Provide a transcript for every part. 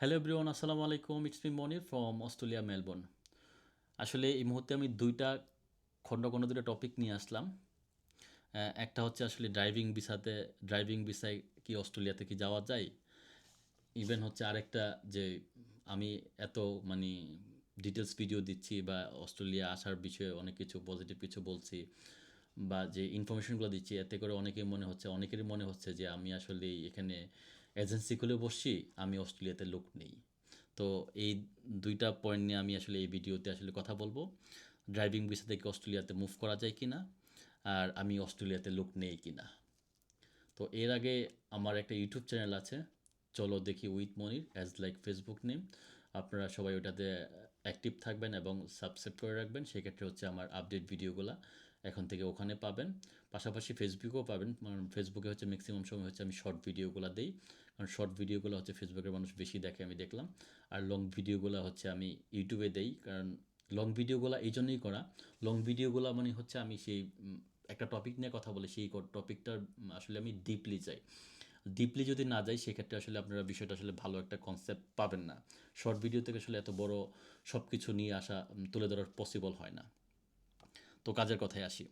Hello everyone আসসালামু আলাইকুম it's me Monir from Australia Melbourne আসলে এই মুহূর্তে আমি দুইটা খণ্ড খণ্ড দুটো টপিক নিয়ে আসলাম। একটা হচ্ছে আসলে ড্রাইভিং ভিসাতে ড্রাইভিং ভিসায় কি অস্ট্রেলিয়াতে কি যাওয়া যায়। ইভেন হচ্ছে আরেকটা যে আমি এত মানে ডিটেলস ভিডিও দিচ্ছি বা অস্ট্রেলিয়া আসার বিষয়ে অনেক কিছু পজিটিভ কিছু বলছি বা যে ইনফরমেশনগুলো দিচ্ছি, এতে করে অনেকের মনে হচ্ছে, অনেকেরই মনে হচ্ছে যে আমি আসলে এখানে এজেন্সি খুলে বসছি, আমি অস্ট্রেলিয়াতে লোক নেই। তো এই দুইটা পয়েন্ট নিয়ে আমি আসলে এই ভিডিওতে আসলে কথা বলব। ড্রাইভিং ভিসা থেকে অস্ট্রেলিয়াতে মুভ করা যায় কি না আর আমি অস্ট্রেলিয়াতে লোক নেই কি না তো এর আগে আমার একটা ইউটিউব চ্যানেল আছে, চলো দেখি with Monir as like Facebook name আপনারা সবাই ওটাতে অ্যাক্টিভ থাকবেন এবং সাবস্ক্রাইব করে রাখবেন, সেক্ষেত্রে হচ্ছে আমার আপডেট ভিডিওগুলো এখন থেকে ওখানে পাবেন। পাশাপাশি ফেসবুকেও পাবেন। কারণ ফেসবুকে হচ্ছে ম্যাক্সিমাম সময় হচ্ছে আমি শর্ট ভিডিওগুলো দিই। কারণ শর্ট ভিডিওগুলো হচ্ছে ফেসবুকের মানুষ বেশি দেখে, আমি দেখলাম। আর লং ভিডিওগুলো হচ্ছে আমি ইউটিউবে দেই। কারণ লং ভিডিওগুলো এই জন্যই করা। লং ভিডিওগুলো মানে হচ্ছে আমি সেই একটা টপিক নিয়ে কথা বলি। সেই টপিকটার আসলে আমি ডিপলি যাই ডিপলি যদি না যাই, সেক্ষেত্রে আসলে আপনারা বিষয়টা আসলে ভালো একটা কনসেপ্ট পাবেন না। শর্ট ভিডিও থেকে আসলে এত বড় সব কিছু নিয়ে আসা তুলে ধরার পসিবল হয় না। তো কাজের কথায় আসি।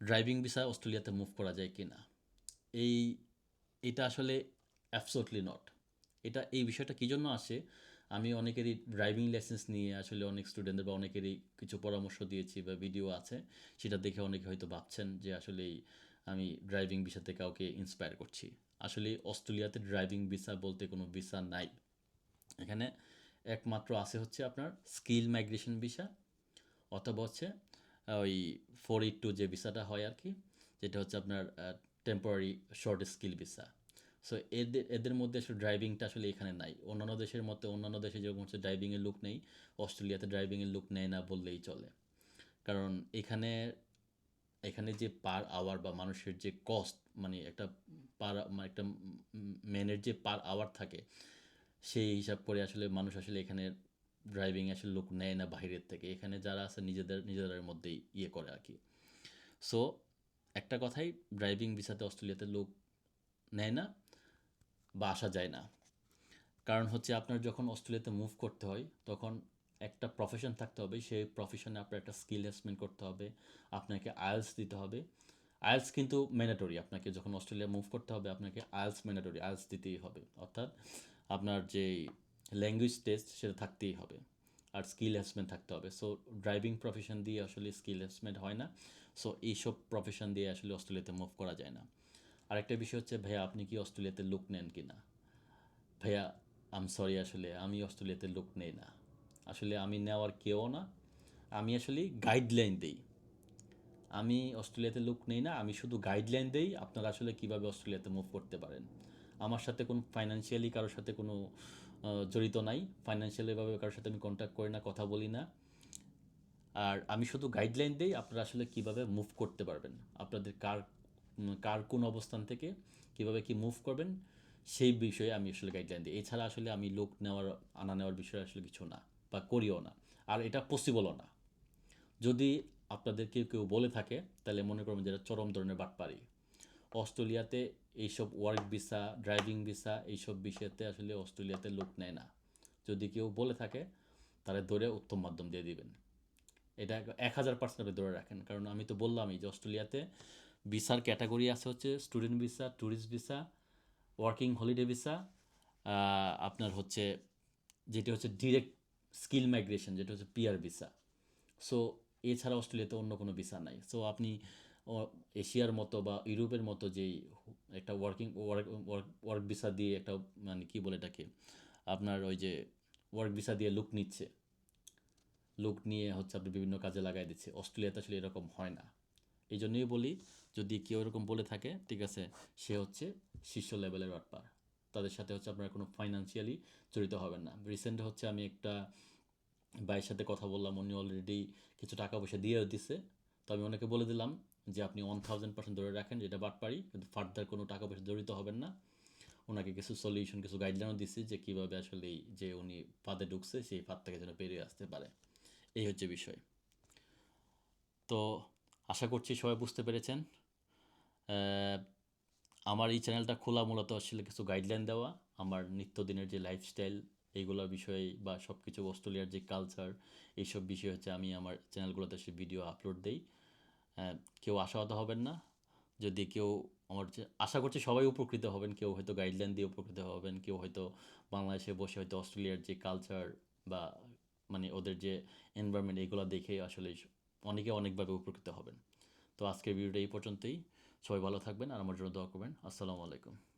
ড্রাইভিং ভিসা অস্ট্রেলিয়াতে মুভ করা যায় কি না? এই, এটা আসলে অ্যাবসোটলি নট এটা, এই বিষয়টা কী জন্য আসে? আমি অনেকেরই ড্রাইভিং লাইসেন্স নিয়ে আসলে অনেক স্টুডেন্টদের বা অনেকেরই কিছু পরামর্শ দিয়েছি বা ভিডিও আছে, সেটা দেখে অনেকে হয়তো ভাবছেন যে আসলে আমি ড্রাইভিং ভিসাতে কাউকে ইন্সপায়ার করছি। আসলে অস্ট্রেলিয়াতে ড্রাইভিং ভিসা বলতে কোনো ভিসা নাই। এখানে একমাত্র আছে হচ্ছে আপনার স্কিল মাইগ্রেশন ভিসা, অথবা হচ্ছে ওই ফোর এইট টু যে ভিসাটা হয় আর কি যেটা হচ্ছে আপনার temporary short skill visa so এদের এদের মধ্যে আসলে ড্রাইভিংটা আসলে এখানে নাই। অন্যান্য দেশের মধ্যে অন্যান্য দেশে যেরকম হচ্ছে ড্রাইভিংয়ের লুক নেই, অস্ট্রেলিয়াতে ড্রাইভিংয়ের লুক নেয় না বললেই চলে। কারণ এখানে এখানে যে পার আওয়ার বা মানুষের যে কস্ট মানে একটা পার মানে একটা ম্যানের যে পার আওয়ার থাকে, সেই হিসাব করে আসলে মানুষ আসলে এখানে ড্রাইভিং আসলে লোক নেয় না বাইরের থেকে। এখানে যারা আছে নিজেদের নিজেদের মধ্যেই ইয়ে করে আর কি। সো একটা কথাই ড্রাইভিং ভিসাতে অস্ট্রেলিয়াতে লোক নেয় না বা আসা যায় না। কারণ হচ্ছে আপনার যখন অস্ট্রেলিয়াতে মুভ করতে হয়, তখন একটা প্রফেশন থাকতে হবে। সেই প্রফেশনে আপনার একটা স্কিল অ্যাসমেন্ট করতে হবে, আপনাকে আয়েলস দিতে হবে। আয়েলস কিন্তু ম্যান্ডেটরি আপনাকে যখন অস্ট্রেলিয়া মুভ করতে হবে, আপনাকে আয়েলস ম্যান্ডেটরি আয়েলস দিতেই হবে। অর্থাৎ আপনার যে ল্যাঙ্গুয়েজ টেস্ট সেটা থাকতেই হবে আর স্কিল অ্যাসমেন্ট থাকতে হবে। সো ড্রাইভিং প্রফেশন দিয়ে আসলে স্কিল অ্যাসমেন্ট হয় না। সো এইসব প্রফেশন দিয়ে আসলে অস্ট্রেলিয়াতে মুভ করা যায় না। আরেকটা বিষয় হচ্ছে, ভাইয়া, আপনি কি অস্ট্রেলিয়াতে লুক নেন কি না ভাইয়া আম সরি আসলে আমি অস্ট্রেলিয়াতে লোক নেই না। আসলে আমি নেওয়ার কেউ না। আমি আসলে গাইডলাইন দেই। আমি অস্ট্রেলিয়াতে লোক নেই না। আমি শুধু গাইডলাইন দেই আপনারা আসলে কীভাবে অস্ট্রেলিয়াতে মুভ করতে পারেন। আমার সাথে কোনো ফাইন্যান্সিয়ালি কারোর সাথে কোনো জড়িত নাই। ফাইন্যান্সিয়ালিভাবে কারোর সাথে আমি কন্ট্যাক্ট করি না, কথা বলি না। আর আমি শুধু গাইডলাইন দিই আপনারা আসলে কীভাবে মুভ করতে পারবেন। আপনাদের কার কার কোন অবস্থান থেকে কীভাবে কি মুভ করবেন, সেই বিষয়ে আমি আসলে গাইডলাইন দিই। এছাড়া আসলে আমি লোক নেওয়ার, আনা নেওয়ার বিষয়ে আসলে কিছু না বা করিও না। আর এটা পসিবলও না। যদি আপনাদের কেউ কেউ বলে থাকে, তাহলে মনে করবেন যেটা চরম ধরনের বাটপারি। অস্ট্রেলিয়াতে এইসব ওয়ার্ক ভিসা ড্রাইভিং ভিসা এইসব বিষয়তে আসলে অস্ট্রেলিয়াতে লোক নেয় না। যদি কেউ বলে থাকে, তাহলে ধরে উত্তম মাধ্যম দিয়ে দিবেন। এটা এক হাজার পার্সেন্ট আপনি ধরে রাখেন। কারণ আমি তো বললামই যে অস্ট্রেলিয়াতে ভিসার ক্যাটাগরি আছে হচ্ছে student visa tourist visa working holiday visa আপনার হচ্ছে যেটি হচ্ছে ডিরেক্ট স্কিল মাইগ্রেশন যেটা হচ্ছে পিআর ভিসা সো এছাড়া অস্ট্রেলিয়াতে অন্য কোনো ভিসা নাই। সো আপনি এশিয়ার মতো বা ইউরোপের মতো যেই একটা ওয়ার্কিং ওয়ার্ক ভিসা দিয়ে একটা মানে কী বলে এটাকে, আপনার ওই যে ওয়ার্ক ভিসা দিয়ে লুক নিচ্ছে। লুক নিয়ে হচ্ছে আপনি বিভিন্ন কাজে লাগাই দিচ্ছে। অস্ট্রেলিয়াতে আসলে এরকম হয় না। এই জন্যই বলি, যদি কেউ এরকম বলে থাকে, ঠিক আছে, সে হচ্ছে শীর্ষ লেভেলের ব্যাপার তাদের সাথে হচ্ছে আপনারা কোনো ফাইন্যান্সিয়ালি জড়িত হবেন না। রিসেন্ট হচ্ছে আমি একটা ভাইয়ের সাথে কথা বললাম, উনি অলরেডি কিছু টাকা পয়সা দিয়েও দিছে। তো আমি ওনাকে বলে দিলাম যে আপনি ওয়ান থাউজেন্ড পার্সেন্ট ধরে রাখেন, যেটা বাটপারি কিন্তু ফার্দার কোনো টাকা পয়সা জড়িত হবেন না। ওনাকে কিছু সলিউশন কিছু গাইডলাইনও দিচ্ছি যে কীভাবে আসলে যে উনি ফাঁদে ঢুকছে, সেই ফাঁদ থেকে যেন বেরিয়ে আসতে পারে। এই হচ্ছে বিষয়। তো আশা করছি সবাই বুঝতে পেরেছেন। আমার এই চ্যানেলটা খোলা মূলত আসলে কিছু গাইডলাইন দেওয়া। আমার নিত্যদিনের যে লাইফস্টাইল এইগুলোর বিষয়ে বা সব কিছু অস্ট্রেলিয়ার যে কালচার এইসব বিষয় হচ্ছে আমি আমার চ্যানেলগুলোতে সে ভিডিও আপলোড দেই। কেউ আশাহত হবেন না। যদি কেউ আমার আশা করছি সবাই উপকৃত হবেন। কেউ হয়তো গাইডলাইন দিয়ে উপকৃত হবেন। কেউ হয়তো বাংলাদেশে বসে হয়তো অস্ট্রেলিয়ার যে কালচার বা মানে ওদের যে এনভায়রনমেন্ট এগুলো দেখে আসলে অনেকে অনেকভাবে উপকৃত হবেন। তো আজকের ভিডিওটা এই পর্যন্তই। সবাই ভালো থাকবেন আর আমার জন্য দোয়া করবেন। আসসালামু আলাইকুম।